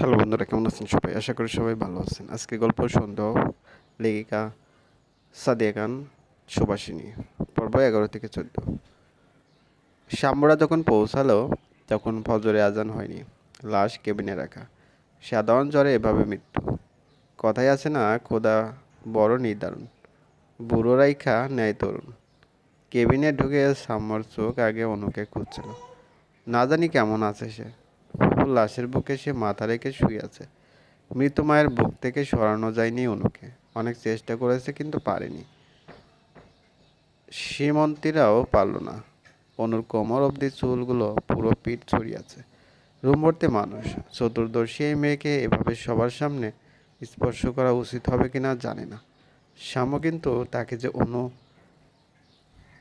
Hello বন্ধুরা, কেমন আছেন সবাই? আশা করি সবাই ভালো আছেন। আজকে গল্প সন্দেহ লেখিকা সাদিয়া খান, সুভাষিনী, পর্ব এগারো থেকে চোদ্দ। শাম্বরা যখন পৌঁছালো, তখন ফজরে আজান হয়নি। লাশ কেবিনে রাখা। সাধারণ জ্বরে এভাবে মৃত্যু। কথাই আছে না, খোদা বড় নির্ধারণ। বুড়ো রাইখা ন্যায় তরুণ। কেবিনে ঢুকে সাম্যর চোখ আগে অনুকে খুঁজছিল। না জানি কেমন আছে সে। ফুপুর লাশের বুকে সে মাথা রেখে শুয়ে আছে। মৃত মায়ের বুক থেকে সরানো যায়নি অনুকে অনেক চেষ্টা করেছে কিন্তু পারেনি। সীমন্তীরাও পারল না। অনুর কোমর অবধি চুলগুলো পুরো পিঠ ছড়িয়েছে রুম ভর্তি মানুষ, চতুর্দশী এই মেয়েকে এভাবে সবার সামনে স্পর্শ করা উচিত হবে কিনা জানে না। শ্যামও কিন্তু তাকে যে অনু,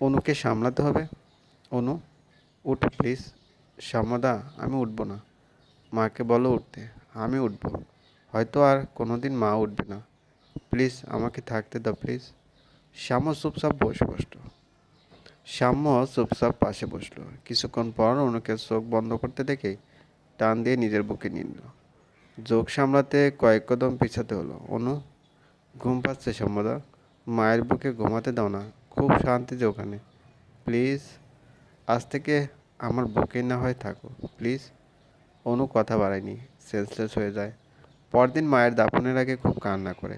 অনুকে সামলাতে হবে। অনু, উঠ প্লিজ। শ্যামদা, আমি উঠবো না। মাকে বলো উঠতে, আমি উঠবো। হয়তো আর কোনোদিন মা উঠবে না। প্লিজ আমাকে থাকতে দাও, প্লিজ। শ্যাম চুপচাপ বসে বসল। শ্যাম্য চুপচাপ পাশে বসল। কিছুক্ষণ পর অনুকে চোখ বন্ধ করতে দেখে টান দিয়ে নিজের বুকে নিয়ে নিল। যোগ সামলাতে কয়েক কদম পিছাতে হলো। অনু, ঘুম পাচ্ছে শ্যামদা মায়ের বুকে ঘুমাতে দাও না। খুব শান্তি যে ওখানে। প্লিজ, আজ থেকে আমার বুকে না হয় থাকো প্লিজ। অনু কথা বাড়ায়নি সেন্সলেস হয়ে যায়। পরদিন মায়ের দাফনের আগে খুব কান্না করে।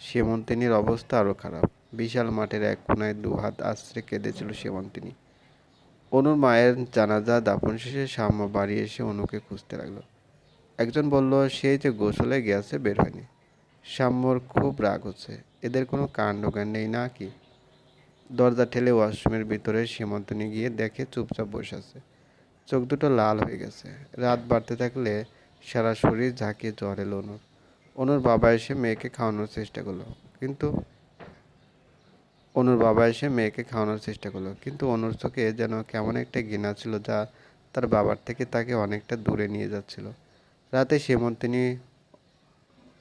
সেমন্তিনীর অবস্থা আরও খারাপ। বিশাল মাঠের এক কোনায় দু হাত আশ্রে কেঁদেছিল সেমন্তিনী। অনুর মায়ের জানাজা দাফন শেষে শ্যামা বাড়ি এসে অনুকে খুঁজতে লাগল। একজন বলল সেই যে গোসলে গেছে বের হয়নি। শ্যাম্যর খুব রাগ হচ্ছে। এদের কোনো কাণ্ডজ্ঞান নেই না কি? দরজা ঠেলে ওয়াশরুমের ভিতরে সীমন্তনী গিয়ে দেখে চুপচাপ বসে আছে। চোখ দুটো লাল হয়ে গেছে। রাত বাড়তে থাকলে সারা শরীর ঝাঁকিয়ে জ্বর এলো অনুর অনুর বাবা এসে মেয়েকে খাওয়ানোর চেষ্টা করল। কিন্তু অনুর বাবা এসে মেয়েকে খাওয়ানোর চেষ্টা করল। কিন্তু অনুর চোখে যেন কেমন একটা ঘৃণা ছিল যা তার বাবার থেকে তাকে অনেকটা দূরে নিয়ে যাচ্ছিল। রাতে সেমন্তিনী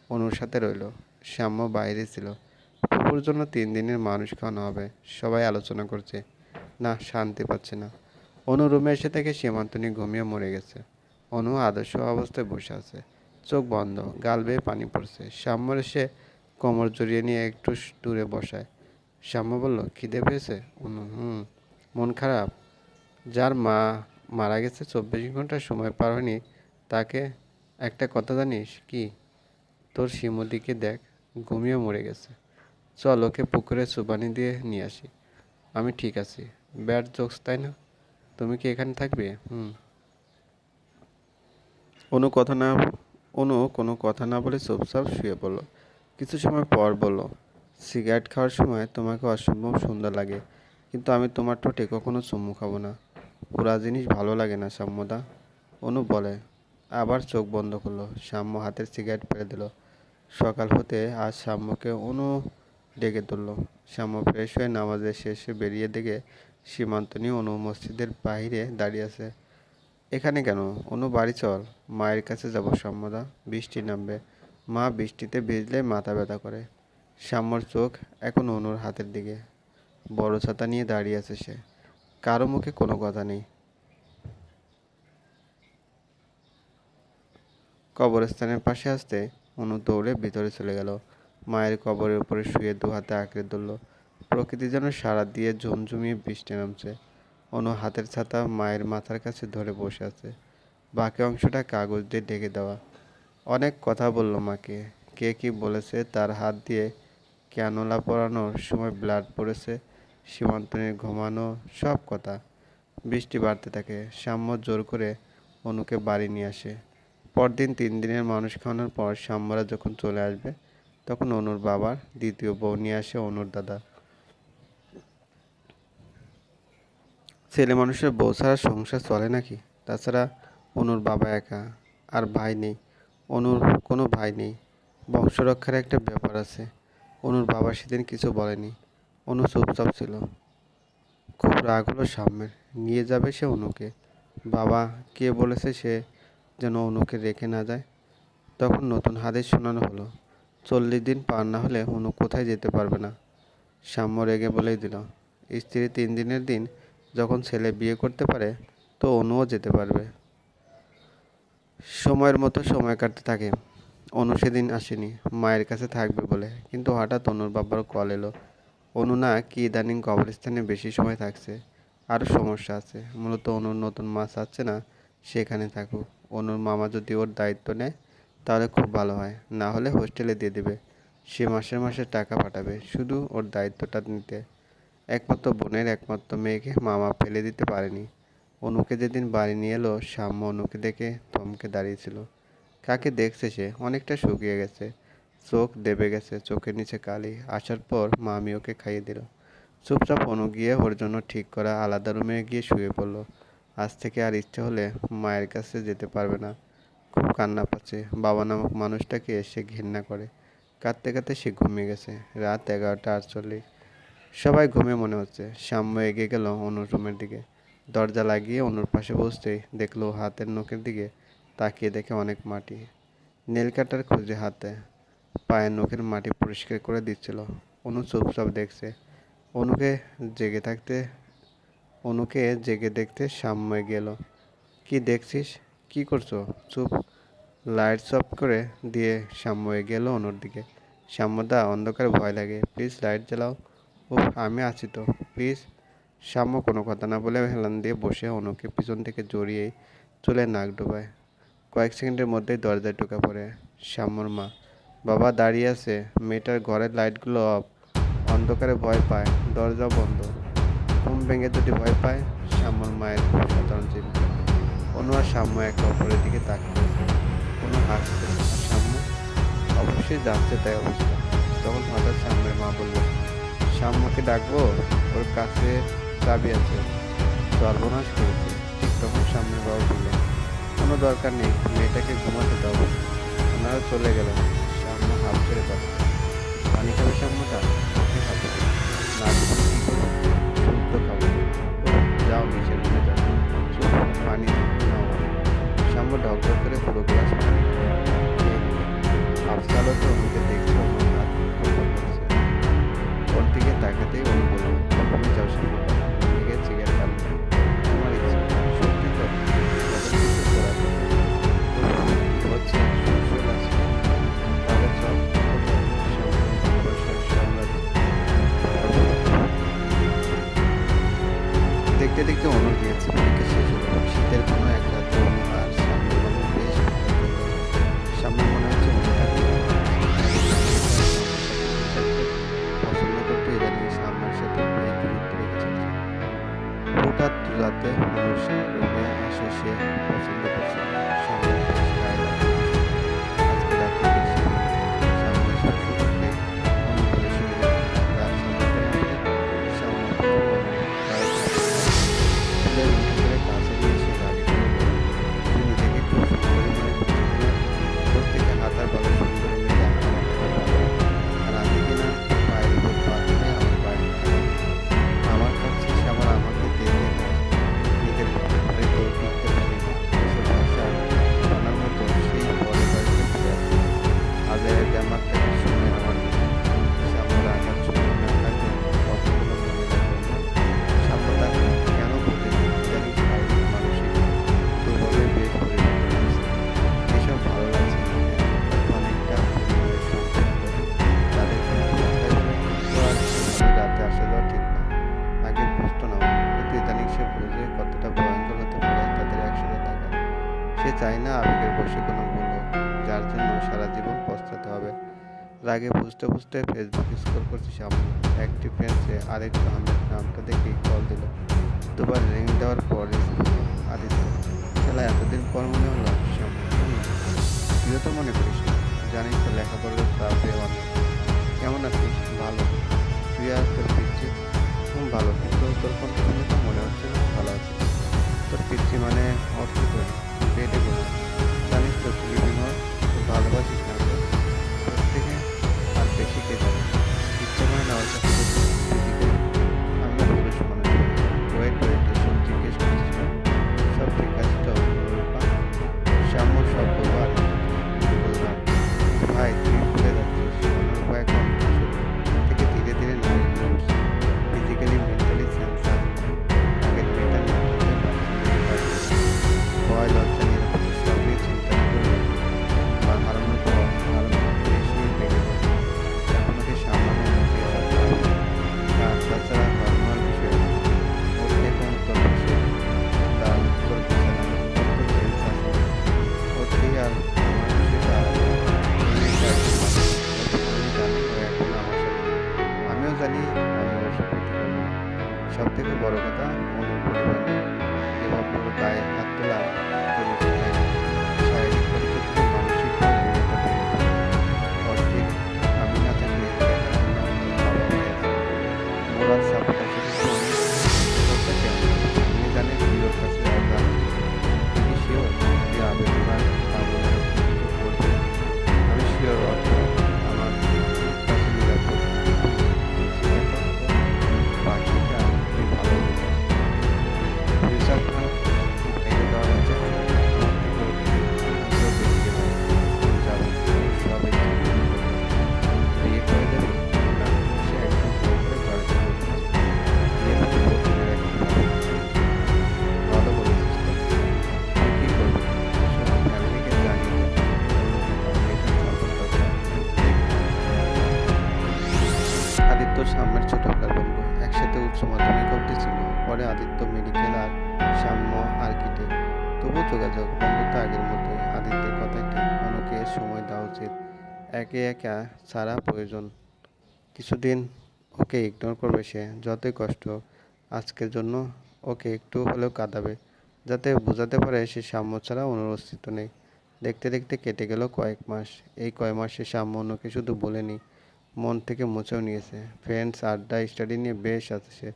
অনুর সাথে রইল। শ্যাম্য বাইরে ছিল। ফুপুর জন্য তিন দিনের মানুষ খাওয়ানো হবে। সবাই আলোচনা করছে। না, শান্তি পাচ্ছে না। অনু রুমে এসে থেকে সীমান্তনী ঘুমিয়ে মরে গেছে। অনু আদর্শ অবস্থায় বসে আছে। চোখ বন্ধ, গাল বেয়ে পানি পড়ছে। শ্যাম্যর এসে কোমর জড়িয়ে নিয়ে একটু দূরে বসায়। শ্যাম্য বলল, খিদে পেয়েছে? অনু, হুম, মন খারাপ। যার মা মারা গেছে চব্বিশ ঘণ্টা সময় পার হয়নি, তাকে একটা কথা জানিস কি? তোর শিমুদিকে দেখ, ঘুমিয়ে মরে গেছে। চল ওকে পুকুরে সুবানি দিয়ে নিয়ে আসি। আমি ঠিক আছি। ব্যাড জোকস, তাই না? তুমি কি এখানে থাকবে? হুম। অনু কথা না, অনু কোনো কথা না বলে চুপচাপ শুয়ে পড়ল। কিছু সময় পর বলল, সিগারেট খাওয়ার সময় তোমাকে অসম্ভব সুন্দর লাগে, কিন্তু আমি তোমার ঠোঁটে কখনো চুমু খাব না। পুরা জিনিস ভালো লাগে না, সাম্যদা। অনু বলে, আবার চোখ বন্ধ করল। সাম্য হাতের সিগারেট ফেলে দিল। সকাল হতে আজ সাম্যকে অনু ডেকে তুললো। শ্যাম ফ্রেশ হয়ে নামাজের শেষে বেরিয়ে দেখে সীমান্তনী অনু মসজিদের বাইরে দাঁড়িয়ে আছে। এখানে কেন? অনু, বাড়ি চল। মায়ের কাছে যাব সাম্যদা বৃষ্টি নামবে। মা বৃষ্টিতে ভিজলে মাথা ব্যথা করে। শ্যাম্যর চোখ এখন অনুর হাতের দিকে। বড় ছাতা নিয়ে দাঁড়িয়ে আছে সে। কারও মুখে কোনো কথা নেই। কবরস্থানের পাশে আসতে অনু দৌড়ে ভিতরে চলে গেল। মায়ের কবরের উপরে শুয়ে দু হাতে আঁকড়ে ধরল। প্রকৃতি যেন সারা দিয়ে ঝুমঝুমিয়ে বৃষ্টি নামছে। অনু হাতের ছাতা মায়ের মাথার কাছে ধরে বসে আছে। বাকি অংশটা কাগজ দিয়ে ঢেকে দেওয়া। অনেক কথা বলল মাকে। কে কি বলেছে তার হাত দিয়ে ক্যানোলা পরানোর সময় ব্লাড পড়েছে সীমান্তনের ঘুমানো সব কথা। বৃষ্টি বাড়তে থাকে। সাম্য জোর করে অনুকে বাড়ি নিয়ে আসে। পরদিন তিন দিনের মানুষ খাওয়ানোর পর সাম্যরা যখন চলে আসবে, তখন অনুর বাবার দ্বিতীয় বউ নিয়ে আসে অনুর দাদা। ছেলে মানুষের বউ ছাড়া সংসার চলে নাকি? তাছাড়া অনুর বাবা একা, আর ভাই নেই। অনুর কোনো ভাই নেই। বংশরক্ষার একটা ব্যাপার আছে। অনুর বাবা সেদিন কিছু বলেনি। অনু চুপচাপ ছিল। খুব রাগ হলো সাম্যের। নিয়ে যাবে সে অনুকে। বাবা কে বলেছে সে যেন অনুকে রেখে না যায়? তখন নতুন হাদিস শোনানো হলো। চল্লিশ দিন পার না হলে অনু কোথায় যেতে পারবে না? সাম্য রেগে বলেই দিল, স্ত্রী তিন দিনের দিন যখন ছেলে বিয়ে করতে পারে, তো অনুও যেতে পারবে। সময়ের মতো সময় কাটতে থাকে। অনু সেদিন আসেনি, মায়ের কাছে থাকবে বলে। কিন্তু হঠাৎ অনুর বাবার কল এলো। অনু না কি ইদানিং কবরস্থানে বেশি সময় থাকছে আরও সমস্যা আছে। মূলত অনুর নতুন মাছ আছে না, সেখানে থাকুক। অনুর মামা যদি ওর দায়িত্ব নেয়, তাহলে খুব ভালো হয়। না হলে হোস্টেলে দিয়ে দেবে। সে মাসের মাসে টাকা পাঠাবে, শুধু ওর দায়িত্বটা নিতে। একমাত্র বোনের, একমাত্র মেয়েকে মামা ফেলে দিতে পারেনি। অনুকে যেদিন বাড়ি নিয়ে এলো, সাম্য অনুকে দেখে থমকে দাঁড়িয়েছিল। কাকে দেখছে সে? অনেকটা শুকিয়ে গেছে। চোখ দেবে গেছে, চোখের নিচে কালি। আসার পর মামি ওকে খাইয়ে দিল। চুপচাপ অনু গিয়ে ওর জন্য ঠিক করা আলাদা রুমে গিয়ে শুয়ে পড়ল। আজ থেকে আর ইচ্ছে হলে মায়ের কাছে যেতে পারবে না। খুব কান্না পাচ্ছে। বাবা নামক মানুষটাকে এসে ঘৃণা করে। কাঁদতে কাঁদতে সে ঘুমিয়ে গেছে। রাত এগারোটা আটচল্লিশ। সবাই ঘুমে মনে হচ্ছে। সাম্য এগিয়ে গেল অনুর রুমের দিকে। দরজা লাগিয়ে অনুর পাশে বসতেই দেখল হাতের নখের দিকে তাকিয়ে দেখে অনেক মাটি। নেল কাটার খুঁজে হাতে। পায়ের নখের মাটি পরিষ্কার করে দিচ্ছিল। অনু চুপচাপ দেখছে। অনুকে জেগে থাকতে, অনুকে জেগে দেখতে সাম্য গেল কি দেখছিস? কি করছ? চুপ? লাইট অফ করে দিয়ে সাম্য গেল অনুর দিকে। সাম্যদা অন্ধকার ভয় লাগে। প্লিজ লাইট জ্বালাও। ও আমি আছি তো। প্লিজ সাম্য কোনো কথা না বলে হেলান দিয়ে বসে অনুকে পিছন থেকে জড়িয়ে চলে নাক ডোবায়। কয়েক সেকেন্ডের মধ্যেই দরজায় ঢুকে পড়ে শ্যামর মা। বাবা দাঁড়িয়ে আছে, মেয়েটার ঘরের লাইটগুলো অফ। অন্ধকারে ভয় পায় দরজা বন্ধ। ঘুম ভেঙে যদি ভয় পায়, শ্যামর মায়ের সাধারণ চিন্তা অনু আর সাম্য একে অপরের দিকে তাকিয়ে কোনো হাসছে সাম্য অবশ্যই যাচ্ছে তাই অবস্থা। তখন হঠাৎ সাম্যের মা বলল সাম্যকে ডাকবো ওর কাছে চাবি আছে সর্বনাশ করেছে ঠিক তখন সামনের বাবা বলল কোনো দরকার নেই মেয়েটাকে ঘুমাতে দাও ওনারা চলে গেলেন সামনে হাফ ছেড়ে পাচ্ছে পানি খাবে সামনেটা ওকে যাও পানি নাও ঢক করে পুরো ভুল হোক, যার জন্য সারা জীবন পস্তাতে হবে। রাগে বুঝতে বুঝতে ফেসবুক স্ক্রল করছি সামনে। একটি ফ্রেন্ডসে আরেকটু আহমেদ নামটা দেখেই কল দিল। দুবার রিং দেওয়ার পর আদিত্য খেলা এতদিন পর মনে হলো সামনে তুইও তো মনে করিস না, জানিস তো লেখাপড়ার চাপে অনেক কেমন আছিস? ভালো। তুই আর তোর পিচ্ছি খুব ভালো। কিন্তু তোর শুনে তো মনে হচ্ছে ভালো আছিস তোর পিচ্ছি মানে অর্থ তো পেটে জানিস তো তুই খুব ভালোবাসিস না আর বেশি জানে ইচ্ছে করে না একা ছাড়া প্রয়োজন। কিছুদিন ওকে ইগনোর করবে সে, যতই কষ্ট আজকের জন্য ওকে একটু হলেও কাঁদাবে, যাতে বোঝাতে পারে সে সাম্য ছাড়া অনুর অস্তিত্ব নেই। দেখতে দেখতে কেটে গেল কয়েক মাস। এই কয়েক মাসে সাম্য অন্যকে শুধু বলেনি, মন থেকে মুছেও নিয়েছে। ফ্রেন্ডস, আড্ডা, স্টাডি নিয়ে বেশ আছে সে।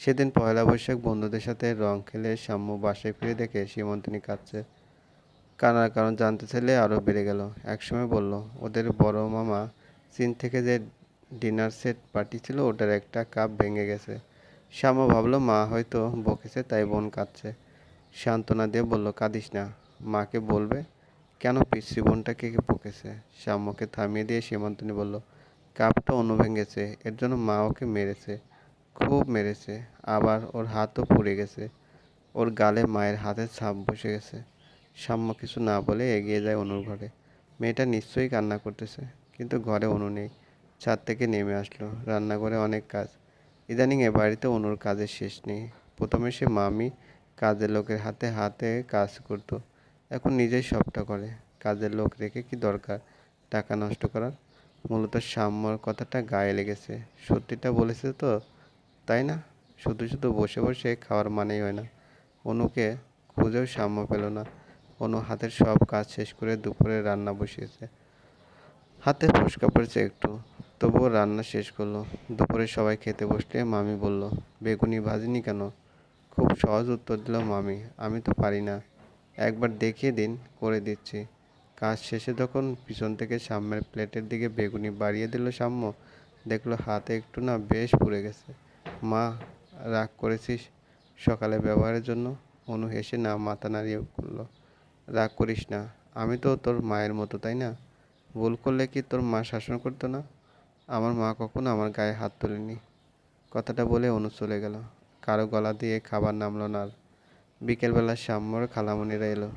সেদিন পয়লা বৈশাখ বন্ধুদের সাথে রং খেলে সাম্য বাসায় ফিরে দেখে সীমন্তিনী কাঁদছে। কানার কারণ জানতে চাইলে আরও বেড়ে গেল। একসময় বলল, ওদের বড় মামা চীন থেকে যে ডিনার সেট পার্টি ছিল, ওটার একটা কাপ ভেঙে গেছে। শ্যাম ভাবলো, মা হয়তো বকেছে, তাই বোন কাঁদছে। সান্ত্বনা দিয়ে বলল, কাঁদিস না, মাকে বলবে, কেন পিসি বোনটাকে কে বকেছে? শ্যামকে থামিয়ে দিয়ে সীমন্তনী বলল, কাপটা অনু ভেঙেছে, এর জন্য মা ওকে মেরেছে, খুব মেরেছে, আবার ওর হাতও পুড়ে গেছে, ওর গালে মায়ের হাতের ছাপ বসে গেছে। সাম্য কিছু না বলে এগিয়ে যায় অনুর ঘরে। মেয়েটা নিশ্চয়ই কান্না করতেছে, কিন্তু ঘরে অনু নেই। ছাদ থেকে নেমে আসলো, রান্নাঘরে অনেক কাজ। ইদানিং এ বাড়িতে অনুর কাজের শেষ নেই। প্রথমে সে মামি কাজের লোকের হাতে হাতে কাজ করতো, এখন নিজেই সবটা করে। কাজের লোক রেখে কি দরকার? টাকা নষ্ট করার? মূলত সাম্যর কথাটা গায়ে লেগেছে। সত্যিটা বলেছে তো, তাই না? শুধু শুধু বসে বসে খাওয়ার মানেই হয় না। অনুকে খুঁজেও সাম্য পেল না। অনু হাতের সব কাজ শেষ করে দুপুরে রান্না বসিয়েছে। হাতে ফোসকা পড়েছে একটু। তবুও রান্না শেষ করল। দুপুরে সবাই খেতে বসলে মামি বলল, বেগুনি ভাজিনি কেন? খুব সহজ উত্তর দিল মামি, আমি তো পারি না। একবার দেখিয়ে দিন, করে দিচ্ছি। কাজ শেষে যখন পিছন থেকে সাম্যের প্লেটের দিকে বেগুনি বাড়িয়ে দিল সাম্য, দেখল হাতে একটু না বেশ পুড়ে গেছে। মা, রাগ করেছিস সকালে ব্যবহারের জন্য? অনু হেসে না মাথা নাড়িয়ে করল। রাগ করিস না। আমি তো তোর মায়ের মতো, তাই না? ভুল করলে কি তোর মা শাসন করতো না? আমার মা কখনো আমার গায়ে হাত তোলেনি। কথাটা বলে অনু চলে গেল। কারও গলা দিয়ে খাবার নামলো না আর। বিকেলবেলা সাম্যর খালামণিরা এলো।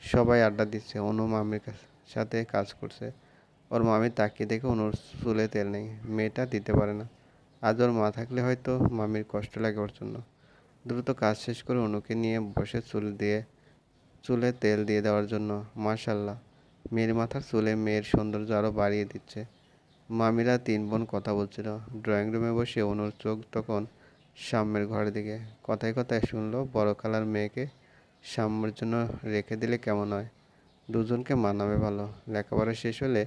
সবাই আড্ডা দিচ্ছে অনু মামির সাথে কাজ করছে। ওর মামি তাকিয়ে দেখে অনুর চুলে তেল নেই। মেয়েটা দিতে পারে না। আজ ওর মা থাকলে হয়তো মামির কষ্ট লাগে ওর জন্য। দ্রুত কাজ শেষ করে অনুকে নিয়ে বসে চুল দিয়ে চুলে তেল দিয়ে দেওয়ার জন্য, মাশাল্লাহ। মেয়ের মাথার চুলে মেয়ের সৌন্দর্য আরও বাড়িয়ে দিচ্ছে। মামিরা তিন বোন কথা বলছিল। ড্রয়িং রুমে বসে অনুর চোখ তখন সাম্যের ঘরের দিকে। কথায় কথায় শুনলো, বড় খালার মেয়েকে সাম্যের জন্য রেখে দিলে কেমন হয়? দুজনকে মানাবে ভালো। লেখাপড়া শেষ হলে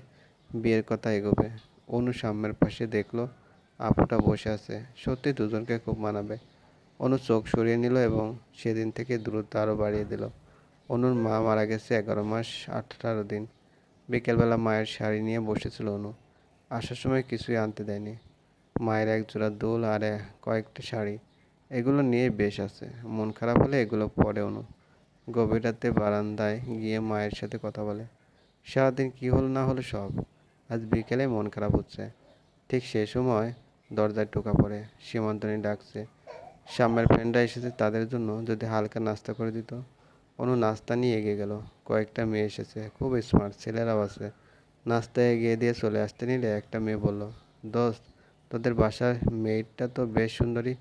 বিয়ের কথা এগোবে। অনু সাম্যের পাশে দেখল, আপুটা বসে আছে। সত্যি দুজনকে খুব মানাবে। অনু চোখ সরিয়ে নিল এবং সেদিন থেকে দূরত্ব আরও বাড়িয়ে দিল। অনুর মা মারা গেছে এগারো মাস আঠারো দিন। বিকেলবেলা মায়ের শাড়ি নিয়ে বসেছিল অনু। আসার সময় কিছুই আনতে দেয়নি। মায়ের এক জোড়া দোল আর কয়েকটা শাড়ি। এগুলো নিয়ে বেশ আছে। মন খারাপ হলে এগুলো পরে অনু। গভীর রাতে বারান্দায় গিয়ে মায়ের সাথে কথা বলে। সারাদিন কী হলো না হলো সব। আজ বিকেলে মন খারাপ হচ্ছে। ঠিক সেই সময় দরজায় টোকা পড়ে। সীমান্তনী ডাকছে। সামনের ফ্রেন্ডরা এসেছে তাদের জন্য যদি হালকা নাস্তা করে দিত। অনু নাস্তা নিয়ে এগিয়ে গেল। কয়েকটা মেয়ে এসেছে, খুব স্মার্ট ছেলেরাও আছে। নাস্তা এগিয়ে দিয়ে চলে আসতে নিলে একটা মেয়ে বলল, দোস্ত, তোদের বাসার মেয়েটা তো বেশ সুন্দরী।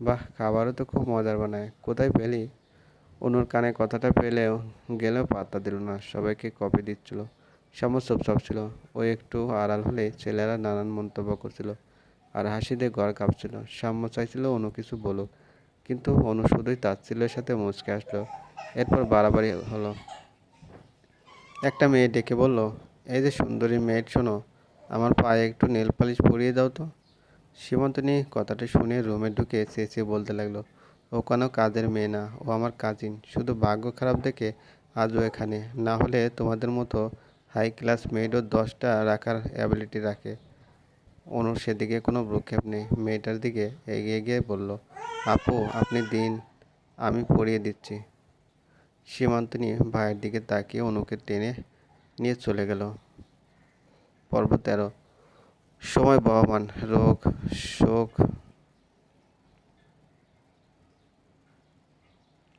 বাহ, খাবারও তো খুব মজার বানায়। কোথায় পেলি? অনুর কানে কথাটা পেলেও গেলেও পাত্তা দিল না। সবাইকে কপি দিচ্ছিল। সমস্ত চুপচাপ ছিল। ও একটু আড়াল হলে ছেলেরা নানান মন্তব্য করছিল আর হাসিতে গড় কাঁপছিল। সাম্য চাইছিল অনু কিছু বলুক, কিন্তু অনু শুধুই তাচ্ছিল্যের সাথে মুচকে আসলো এরপর বাড়াবাড়ি হলো। একটা মেয়ে ডেকে বলল, এই যে সুন্দরী মেয়ে, শোনো, আমার পায়ে একটু নেল পালিশ পরিয়ে দাও তো। সীমন্তনী কথাটা শুনে রুমে ঢুকে চেঁচিয়ে বলতে লাগল, ও কোনো কাজের মেয়ে না, ও আমার কাজিন শুধু ভাগ্য খারাপ দেখে আজও এখানে। না হলে তোমাদের মতো হাই ক্লাস মেয়েরও দশটা রাখার অ্যাবিলিটি রাখে। অনুর সেদিকে কোনো ভ্রুক্ষেপ নেই। মেয়েটার দিকে এগিয়ে গিয়ে বলল, আপু, আপনি দিন, আমি পড়িয়ে দিচ্ছি। সীমান্তনী ভাইয়ের দিকে তাকিয়ে অনুকে টেনে নিয়ে চলে গেল। পর্ব তেরো। সময় বহমান, রোগ, শোক।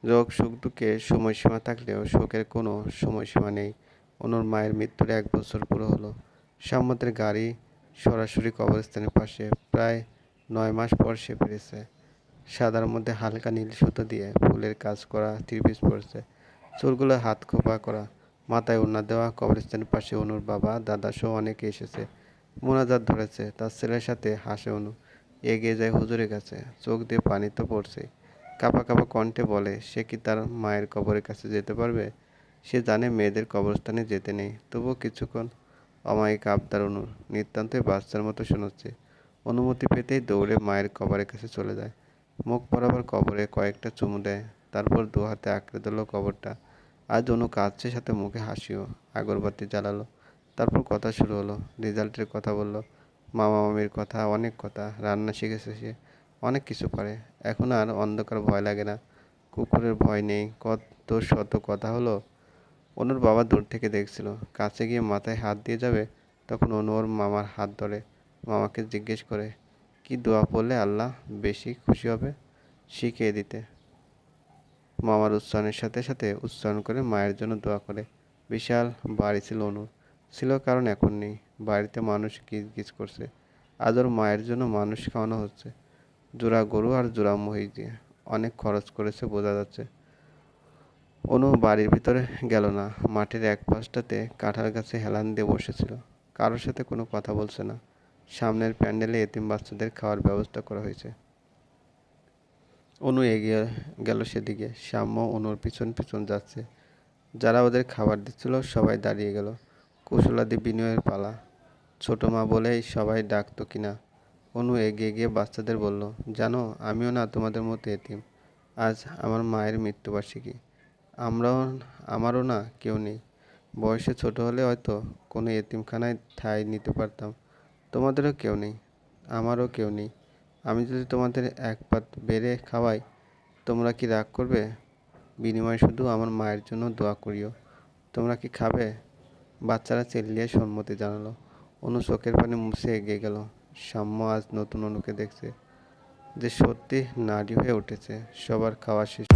রোগ সুখ দুঃখের সময়সীমা থাকলেও শোকের কোনো সময়সীমা নেই। অনুর মায়ের মৃত্যুর এক বছর পুরো হলো। সাম্যদের গাড়ি সরাসরি কবরস্থানের পাশে প্রায় নয় মাস পর সে ফিরেছে। সাদার মধ্যে হালকা নীল সুতো দিয়ে ফুলের কাজ করা ত্রিপিস পড়েছে চুলগুলো হাত খোপা করা, মাথায় ওড়না দেওয়া, কবরস্থানের পাশে অনুর বাবা, দাদা সহ অনেকে এসেছে। মোনাজাত ধরেছে, তার ছেলের সাথে হাসে অনু। এগিয়ে যায় হুজুরের কাছে, চোখ দিয়ে পানি তো পড়ছে কাপা কাপা কণ্ঠে বলে, সে কি তার মায়ের কবরের কাছে যেতে পারবে? সে জানে মেয়েদের কবরস্থানে যেতে নেই। তবুও কিছুক্ষণ অমায়িক আবদার অনুর নিতান্তই বাচ্চার মতো শোনাচ্ছে। অনুমতি পেতেই দৌড়ে মায়ের কবরের কাছে চলে যায়। মুখ বরাবর কবরে কয়েকটা চুমু দেয়। তারপর দু হাতে আঁকড়ে দিল কবরটা। আজ অনু কাঁদছে, সাথে মুখে হাসিও। আগরবাতি জ্বালালো। তারপর কথা শুরু হলো। রেজাল্টের কথা বলল, মামা মামির কথা, অনেক কথা। রান্না শিখেছে সে। অনেক কিছু পারে। এখন আর অন্ধকার ভয় লাগে না। কুকুরের ভয় নেই। কত শত কথা হলো। অনুর বাবা দূর থেকে দেখছিল। কাছে গিয়ে মাথায় হাত দিয়ে যাবে, তখন অনু ওর মামার হাত ধরে। মামাকে জিজ্ঞেস করে, কি দোয়া পড়লে আল্লাহ বেশি খুশি হবে? শিখিয়ে দিতে। মামার উচ্চারণের সাথে সাথে উচ্চারণ করে মায়ের জন্য দোয়া করে। বিশাল বাড়ি ছিল অনুর। ছিল কারণ এখন নেই। বাড়িতে মানুষ গিজ গিজ করছে। আজ ওর মায়ের জন্য মানুষ খাওয়ানো হচ্ছে। জোড়া গরু আর জোড়া মহিষ দিয়ে অনেক খরচ করেছে বোঝা যাচ্ছে। অনু বাড়ির ভিতরে গেল না। মাঠের এক পাশটাতে কাঁঠাল গাছে হেলান দিয়ে বসেছিল। কারোর সাথে কোনো কথা বলছে না। সামনের প্যান্ডেলে এতিম বাচ্চাদের খাওয়ার ব্যবস্থা করা হয়েছে। অনু এগিয়ে গেল সেদিকে। শ্যাম্য অনুর পিছন পিছন যাচ্ছে। যারা ওদের খাবার দিচ্ছিল সবাই দাঁড়িয়ে গেল। কুশলাদি বিনয়ের পালা। ছোট মা বলেই সবাই ডাকতো কিনা। অনু এগিয়ে গিয়ে বাচ্চাদের বলল, জানো, আমিও না তোমাদের মতো এতিম। আজ আমার মায়ের মৃত্যুবার্ষিকী। আমরাও, আমারও না কেউ নেই। বয়সে ছোট হলে হয়তো কোনো এতিমখানায় ঠাঁই নিতে পারতাম। তোমাদেরও কেউ নেই। আমারও কেউ নেই। আমি যদি তোমাদের এক পাত বেড়ে খাওয়াই, তোমরা কি রাগ করবে? বিনিময়ে শুধু আমার মায়ের জন্য দোয়া করিও। তোমরা কি খাবে? বাচ্চারা চেল্লিয়ে সম্মতি জানালো। অনু চোখের পানি মুছে এগিয়ে গেল। সাম্য আজ নতুন অনুকে দেখছে যে সত্যি নারী হয়ে উঠেছে। সবার খাওয়া শেষ।